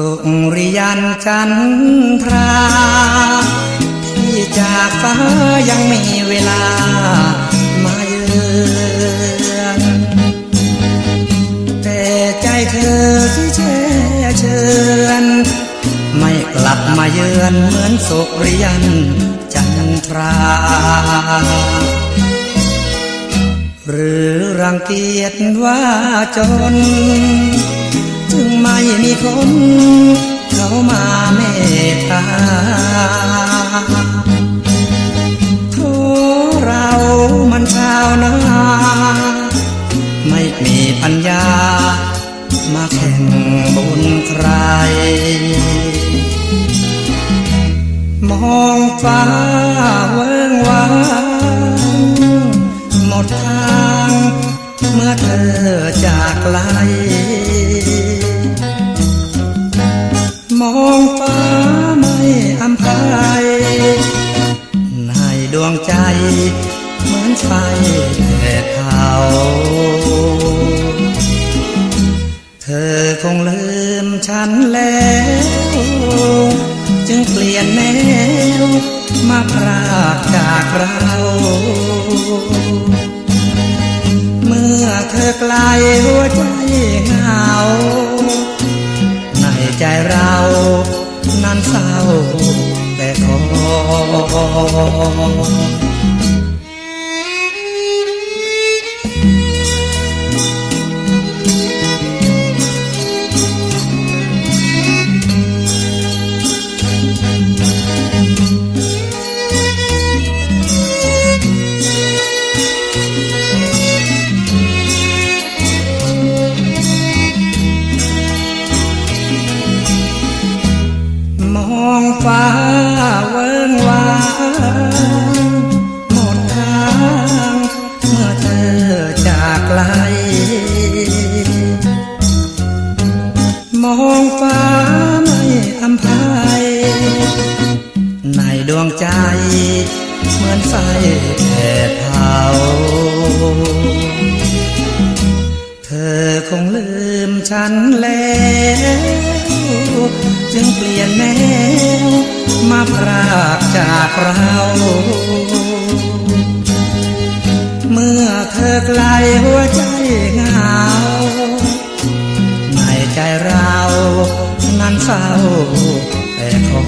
สุริยันจันทราที่จากฟ้ายังมีเวลามาเยือนแต่ใจเธอที่แช่เชือนไม่กลับมาเยือนเหมือนสุริยันจันทรา หรือรังเกียจว่าจน ไม่มีคน เขามาเมตตาโทเรามันชาวนาไม่มีปัญญา มาแข่งบุญใคร มองฟ้าเวิงวางหมดทาง เมื่อเธอจากไกล ดวงใจ เหมือนไฟแต่เผาเธอคงลืมฉันแล้ว จึงเปลี่ยนแนว มาพรากจากเรา เมื่อเธอไกลหัวใจเหงา ฟ้า มองฟ้าไม่อำพายในดวงใจ เหมือนไฟแผดเผา เธอคงลืมฉันแล้วจึงเปลี่ยนแนวมาพรากจากเราเมื่อเธอไกล ใจเรานั้นเศร้าแต่ขอ